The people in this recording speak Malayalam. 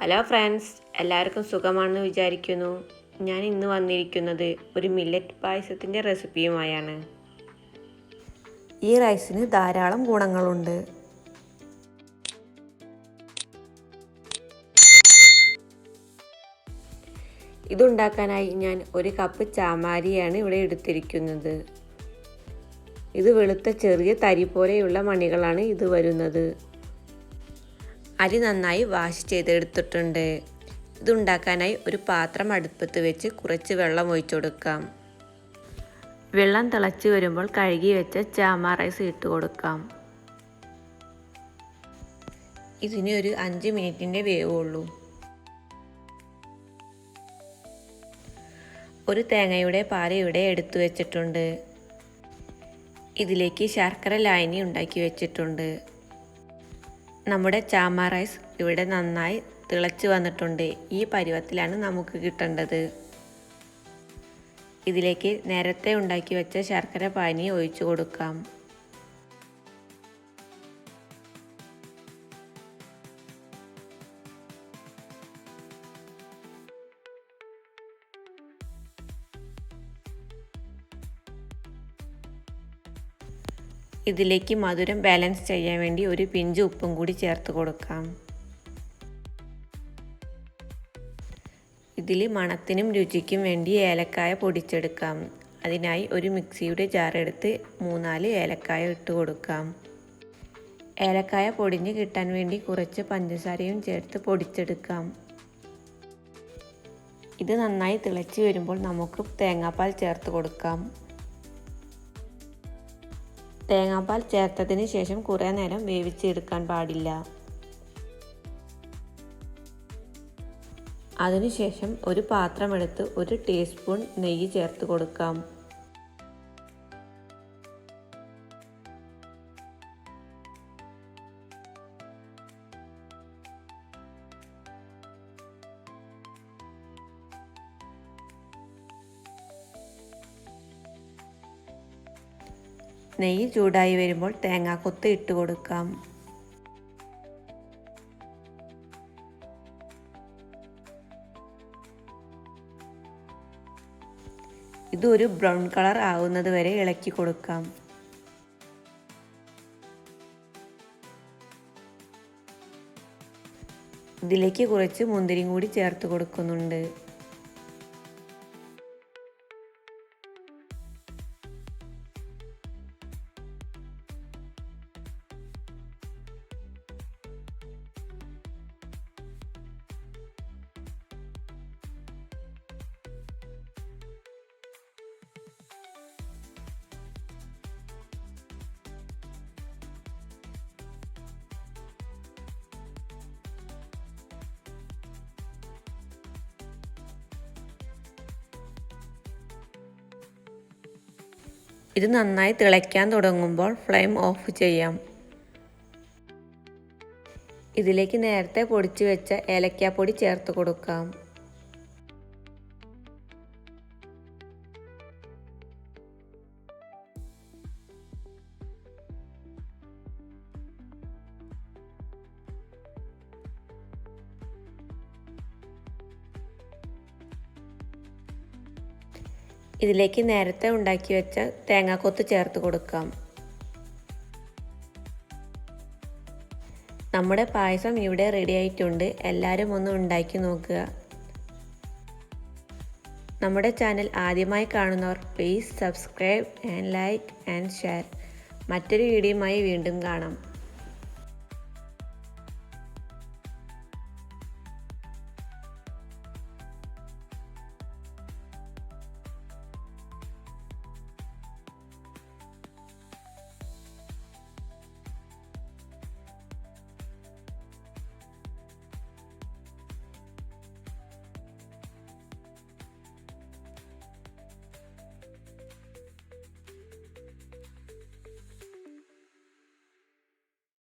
ഹലോ ഫ്രണ്ട്സ് എല്ലാവർക്കും സുഖമാണെന്ന് വിചാരിക്കുന്നു. ഞാൻ ഇന്ന് വന്നിരിക്കുന്നത് ഒരു മില്ലറ്റ് പായസത്തിന്റെ റെസിപ്പിയുമായാണ് ഈ റൈസിന് ധാരാളം ഗുണങ്ങളുണ്ട്. ഇതുണ്ടാക്കാനായി ഞാൻ ഒരു കപ്പ് ചാമാരിയാണ് ഇവിടെ എടുത്തിരിക്കുന്നത്. ഇത് വെളുത്ത ചെറിയ തരി പോലെയുള്ള മണികളാണ് ഇത് വരുന്നത്. അരി നന്നായി വാഷ് ചെയ്തെടുത്തിട്ടുണ്ട്. ഇതുണ്ടാക്കാനായി ഒരു പാത്രം അടുപ്പത്ത് വെച്ച് കുറച്ച് വെള്ളം ഒഴിച്ചു കൊടുക്കാം. വെള്ളം തിളച്ച് വരുമ്പോൾ കഴുകി വെച്ച ചാമ റൈസ് ഇട്ട് കൊടുക്കാം. ഇതിന് ഒരു അഞ്ച് മിനിറ്റിന്റെ വേവുള്ളൂ. ഒരു തേങ്ങയുടെ പാൽ ഇവിടെ എടുത്തു വെച്ചിട്ടുണ്ട്. ഇതിലേക്ക് ശർക്കര ലായനി ഉണ്ടാക്കി വെച്ചിട്ടുണ്ട്. നമ്മുടെ ചാമ റൈസ് ഇവിടെ നന്നായി തിളച്ച് വന്നിട്ടുണ്ട്. ഈ പരുവത്തിലാണ് നമുക്ക് കിട്ടേണ്ടത്. ഇതിലേക്ക് നേരത്തെ ഉണ്ടാക്കി വെച്ച ശർക്കര പാനി ഒഴിച്ചു കൊടുക്കാം. ഇതിലേക്ക് മധുരം ബാലൻസ് ചെയ്യാൻ വേണ്ടി ഒരു പിഞ്ച് ഉപ്പും കൂടി ചേർത്ത് കൊടുക്കാം. ഇതിൽ മണത്തിനും രുചിക്കും വേണ്ടി ഏലക്കായ പൊടിച്ചെടുക്കാം. അതിനായി ഒരു മിക്സിയുടെ ജാർ എടുത്ത് മൂന്നാൽ ഏലക്കായ ഇട്ട് കൊടുക്കാം. ഏലക്കായ പൊടിഞ്ഞ് കിട്ടാൻ വേണ്ടി കുറച്ച് പഞ്ചസാരയും ചേർത്ത് പൊടിച്ചെടുക്കാം. ഇത് നന്നായി തിളച്ച് വരുമ്പോൾ നമുക്ക് തേങ്ങാപ്പാൽ ചേർത്ത് കൊടുക്കാം. തേങ്ങാപ്പാൽ ചേർത്തതിന് ശേഷം കുറേ നേരം വേവിച്ചെടുക്കാൻ പാടില്ല. അതിനുശേഷം ഒരു പാത്രമെടുത്ത് ഒരു ടീസ്പൂൺ നെയ്യ് ചേർത്ത് കൊടുക്കാം. നെയ്യ് ചൂടായി വരുമ്പോൾ തേങ്ങാക്കൊത്ത് ഇട്ട് കൊടുക്കാം. ഇതൊരു ബ്രൗൺ കളർ ആവുന്നത് വരെ ഇളക്കി കൊടുക്കാം. ഇതിലേക്ക് കുറച്ച് മുന്തിരിയും കൂടി ചേർത്ത് കൊടുക്കുന്നുണ്ട്. ഇത് നന്നായി തിളയ്ക്കാൻ തുടങ്ങുമ്പോൾ ഫ്ലെയിം ഓഫ് ചെയ്യാം. ഇതിലേക്ക് നേരത്തെ പൊടിച്ചു വെച്ച ഏലക്കാപ്പൊടി ചേർത്ത് കൊടുക്കാം. ഇതിലേക്ക് നേരത്തെ ഉണ്ടാക്കി വെച്ച തേങ്ങാക്കൊത്ത് ചേർത്ത് കൊടുക്കാം. നമ്മുടെ പായസം ഇവിടെ റെഡി ആയിട്ടുണ്ട്. എല്ലാവരും ഒന്ന് ഉണ്ടാക്കി നോക്കുക. നമ്മുടെ ചാനൽ ആദ്യമായി കാണുന്നവർ please subscribe and like and share മറ്റൊരു വീഡിയോയുമായി വീണ്ടും കാണാം.